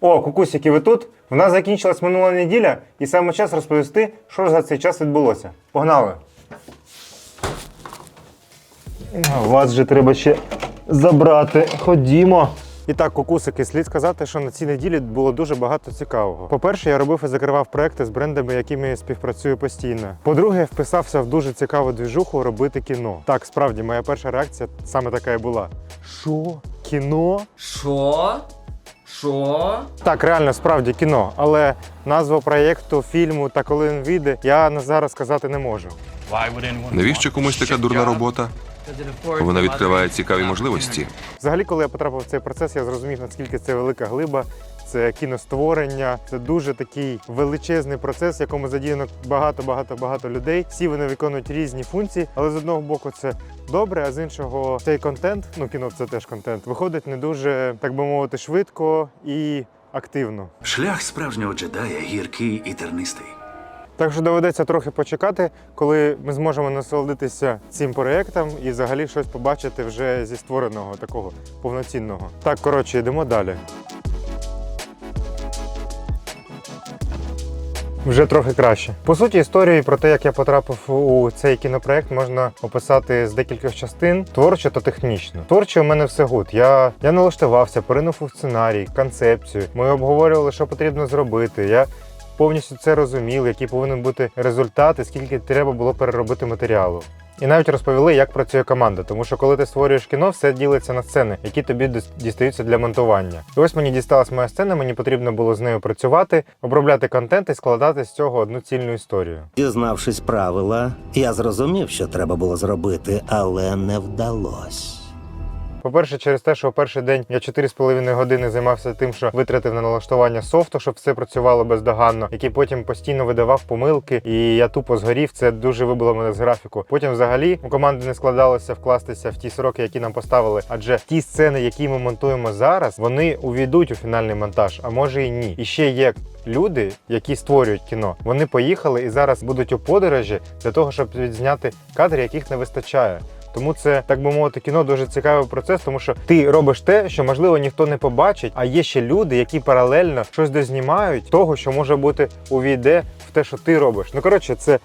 О, кукусики, ви тут? В нас закінчилась минула неділя, і саме час розповісти, що ж за цей час відбулося. Погнали! Вас же треба ще забрати. Ходімо. І так, кукусики, слід сказати, що на цій неділі було дуже багато цікавого. По-перше, я робив і закривав проекти з брендами, якими я співпрацюю постійно. По-друге, я вписався в дуже цікаву двіжуху робити кіно. Так, справді, моя перша реакція саме така і була: Що? Кіно? Що? Що? Так, реально, справді кіно, але назву проєкту, фільму та коли він вийде, я на зараз сказати не можу. Навіщо комусь така дурна робота? Вона відкриває цікаві можливості. Взагалі, коли я потрапив в цей процес, я зрозумів, наскільки це велика глиба, це кіностворення, це дуже такий величезний процес, в якому задіяно багато, багато, багато людей. Всі вони виконують різні функції, але з одного боку це добре, а з іншого цей контент, ну кіно це теж контент, виходить не дуже, так би мовити, швидко і активно. Шлях справжнього джедая гіркий і тернистий. Так що доведеться трохи почекати, коли ми зможемо насолодитися цим проєктом і взагалі щось побачити вже зі створеного такого повноцінного. Так, коротше, йдемо далі. Вже трохи краще. По суті, історію про те, як я потрапив у цей кінопроект, можна описати з декількох частин творчо та технічно. Творчо у мене все гуд. Я, я налаштувався, поринув у сценарій, концепцію. Ми обговорювали, що потрібно зробити. Я повністю це розуміли, який повинен бути результат і скільки треба було переробити матеріалу. І навіть розповіли, як працює команда, тому що коли ти створюєш кіно, все ділиться на сцени, які тобі дістаються для монтування. І ось мені дісталась моя сцена, мені потрібно було з нею працювати, обробляти контент і складати з цього одну цільну історію. Дізнавшись правила, я зрозумів, що треба було зробити, але не вдалося. По-перше, через те, що в перший день я 4,5 години займався тим, що витратив на налаштування софту, щоб все працювало бездоганно, який потім постійно видавав помилки, і я тупо згорів. Це дуже вибило мене з графіку. Потім, взагалі, у команди не складалося вкластися в ті сроки, які нам поставили. Адже ті сцени, які ми монтуємо зараз, вони увійдуть у фінальний монтаж, а може і ні. І ще є. Люди, які створюють кіно, вони поїхали і зараз будуть у подорожі для того, щоб відзняти кадри, яких не вистачає. Тому це, так би мовити, кіно дуже цікавий процес, тому що ти робиш те, що можливо ніхто не побачить, а є ще люди, які паралельно щось дознімають того, що може бути увійде в те, що ти робиш. Ну коротше, це.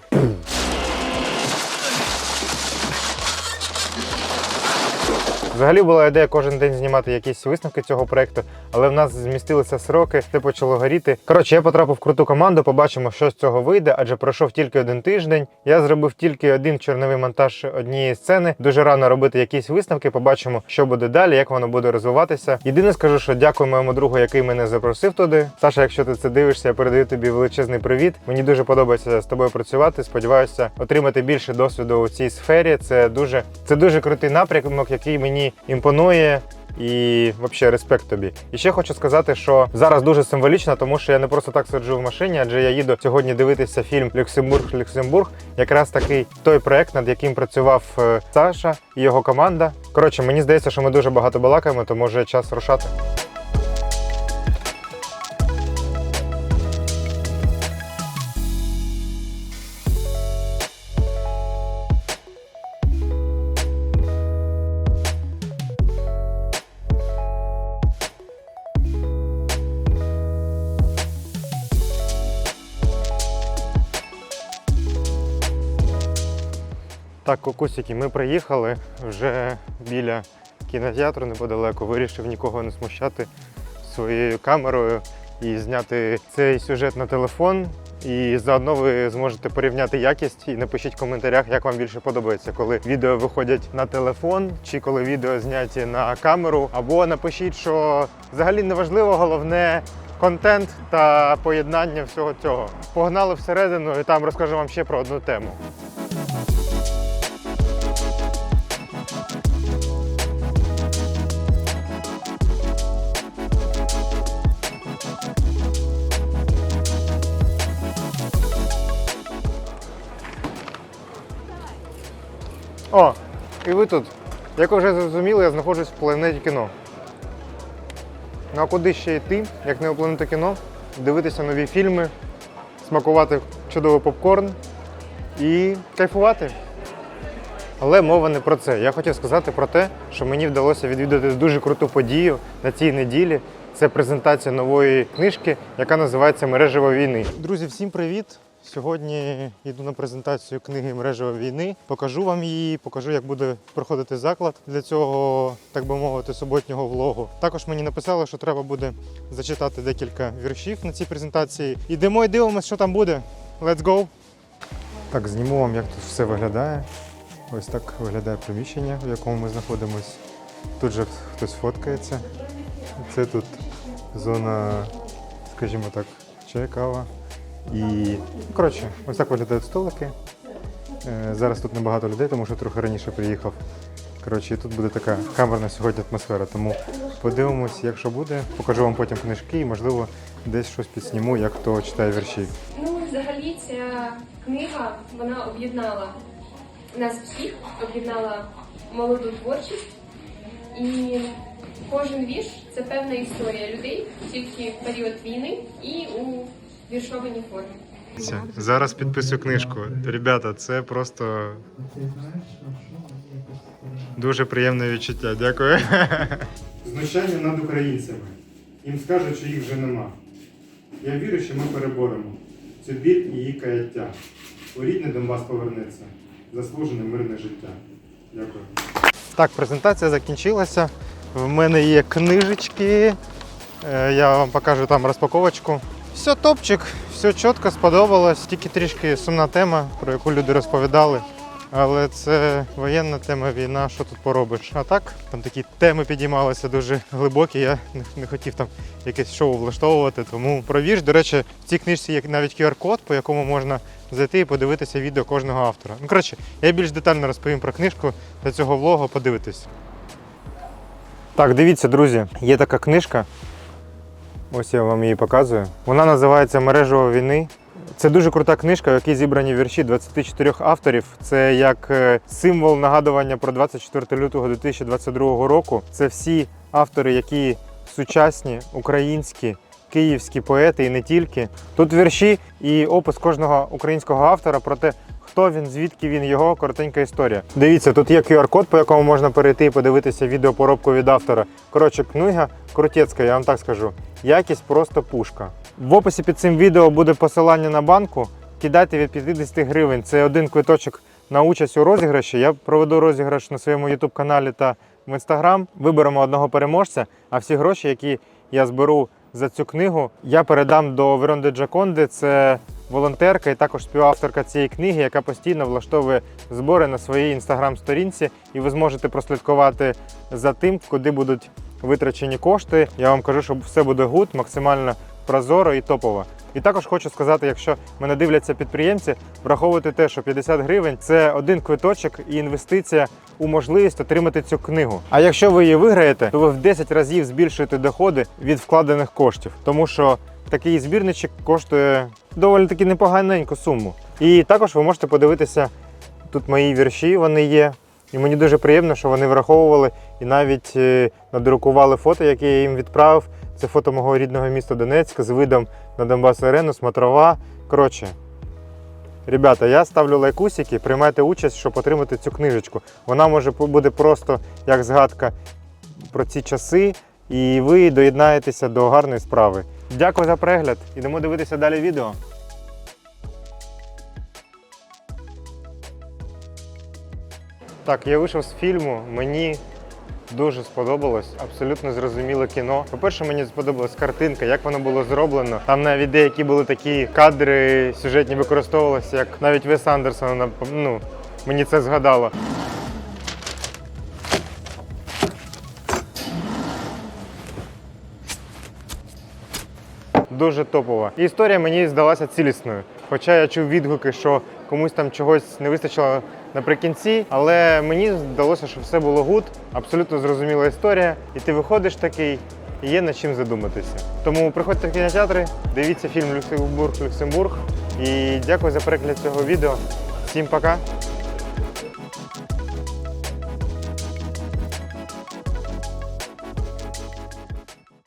Взагалі була ідея кожен день знімати якісь висновки цього проекту, але в нас змістилися сроки, все почало горіти. Коротше, я потрапив в круту команду, побачимо, що з цього вийде, адже пройшов тільки один тиждень. Я зробив тільки один чорновий монтаж однієї сцени. Дуже рано робити якісь висновки. Побачимо, що буде далі, як воно буде розвиватися. Єдине скажу, що дякую моєму другу, який мене запросив туди. Саша, якщо ти це дивишся, я передаю тобі величезний привіт. Мені дуже подобається з тобою працювати. Сподіваюся, отримати більше досвіду у цій сфері. Це дуже це дуже крутий напрямок, який мені імпонує. І взагалі респект тобі. І ще хочу сказати, що зараз дуже символічно, тому що я не просто так сиджу в машині, адже я їду сьогодні дивитися фільм Люксембург Люксембург. Якраз такий той проект, над яким працював е, Саша і його команда. Коротше, мені здається, що ми дуже багато балакаємо, то може час рушати. Так, кукусики, ми приїхали вже біля кінотеатру неподалеку. Вирішив нікого не смущати своєю камерою і зняти цей сюжет на телефон. І заодно ви зможете порівняти якість і напишіть в коментарях, як вам більше подобається, коли відео виходять на телефон, чи коли відео зняті на камеру. Або напишіть, що взагалі не важливо, головне контент та поєднання всього цього. Погнали всередину і там розкажу вам ще про одну тему. О, і ви тут. Як ви вже зрозуміли, я знаходжусь в планеті кіно. Ну а куди ще йти, як не у планету кіно, дивитися нові фільми, смакувати чудовий попкорн і кайфувати. Але мова не про це. Я хотів сказати про те, що мені вдалося відвідати дуже круту подію на цій неділі. Це презентація нової книжки, яка називається Мережево війни. Друзі, всім привіт! Сьогодні йду на презентацію книги Мережево війни. Покажу вам її, покажу, як буде проходити заклад для цього, так би мовити, суботнього влогу. Також мені написали, що треба буде зачитати декілька віршів на цій презентації. Ідемо і дивимося, що там буде. Let's go! Так, зніму вам, як тут все виглядає. Ось так виглядає приміщення, в якому ми знаходимося. Тут же хтось фоткається. Це тут зона, скажімо так, чай, кава. І, коротше, ось так виглядають столики. Е, Зараз тут небагато людей, тому що трохи раніше приїхав. Коротше, тут буде така камерна сьогодні атмосфера. Тому подивимось, якщо буде. Покажу вам потім книжки і, можливо, десь щось підсніму, як хто читає вірші. Ну, взагалі, ця книга вона об'єднала нас всіх, об'єднала молоду творчість. І кожен вірш це певна історія людей, тільки в період війни і у віршованій формі. Зараз підписую книжку. Ребята, це просто дуже приємне відчуття. Дякую. Знущання над українцями. Їм скажуть, що їх вже нема. Я вірю, що ми переборемо цю біль і її каяття. У рідний Донбас повернеться. Заслужене мирне життя. Дякую. Так, презентація закінчилася. В мене є книжечки. Е, Я вам покажу там розпаковочку. Все топчик, все чітко сподобалось. Тільки трішки сумна тема, про яку люди розповідали. Але це воєнна тема, війна, що тут поробиш. А так, там такі теми підіймалися дуже глибокі. Я не, хотів там якесь шоу влаштовувати. Тому про вірш, до речі, в цій книжці є навіть QR-код, по якому можна зайти і подивитися відео кожного автора. Ну, коротше, я більш детально розповім про книжку для цього влогу, подивитись. Так, дивіться, друзі, є така книжка. Ось я вам її показую. Вона називається Мережево війни. Це дуже крута книжка, в якій зібрані вірші 24 авторів. Це як е, символ нагадування про 24 лютого 2022 року. Це всі автори, які сучасні, українські, київські поети і не тільки. Тут вірші і опис кожного українського автора про те, хто він, звідки він, його коротенька історія. Дивіться, тут є QR-код, по якому можна перейти і подивитися відеопоробку від автора. Коротше, книга крутецька, я вам так скажу. Якість просто пушка. В описі під цим відео буде посилання на банку. Кидайте від 50 гривень. Це один квиточок на участь у розіграші. Я проведу розіграш на своєму YouTube каналі та в Instagram. Виберемо одного переможця, а всі гроші, які я зберу за цю книгу, я передам до Веронди Джаконди. Це волонтерка і також співавторка цієї книги, яка постійно влаштовує збори на своїй інстаграм-сторінці, і ви зможете прослідкувати за тим, куди будуть витрачені кошти. Я вам кажу, що все буде гуд, максимально прозоро і топово. І також хочу сказати, якщо мене дивляться підприємці, враховуйте те, що 50 гривень це один квиточок і інвестиція у можливість отримати цю книгу. А якщо ви її виграєте, то ви в 10 разів збільшуєте доходи від вкладених коштів, тому що такий збірничок коштує доволі таки непоганеньку суму. І також ви можете подивитися тут мої вірші, вони є. І мені дуже приємно, що вони враховували і навіть е, надрукували фото, яке я їм відправив. Це фото мого рідного міста Донецька з видом на Донбас Арену, Смотрова. Коротше, ребята, я ставлю лайкусики, приймайте участь, щоб отримати цю книжечку. Вона може буде просто як згадка про ці часи, і ви доєднаєтеся до гарної справи. Дякую за перегляд. Ідемо дивитися далі відео. Так, я вийшов з фільму. Мені дуже сподобалось, абсолютно зрозуміле кіно. По-перше, мені сподобалась картинка, як воно було зроблено. Там навіть деякі були такі кадри сюжетні використовувалися, як навіть Вес Андерсон, ну, мені це згадало. Дуже топова. І історія мені здалася цілісною. Хоча я чув відгуки, що комусь там чогось не вистачило наприкінці, але мені здалося, що все було гуд, абсолютно зрозуміла історія, і ти виходиш такий, і є над чим задуматися. Тому приходьте в кінотеатри, дивіться фільм Люксембург Люксембург. І дякую за перегляд цього відео. Всім пока!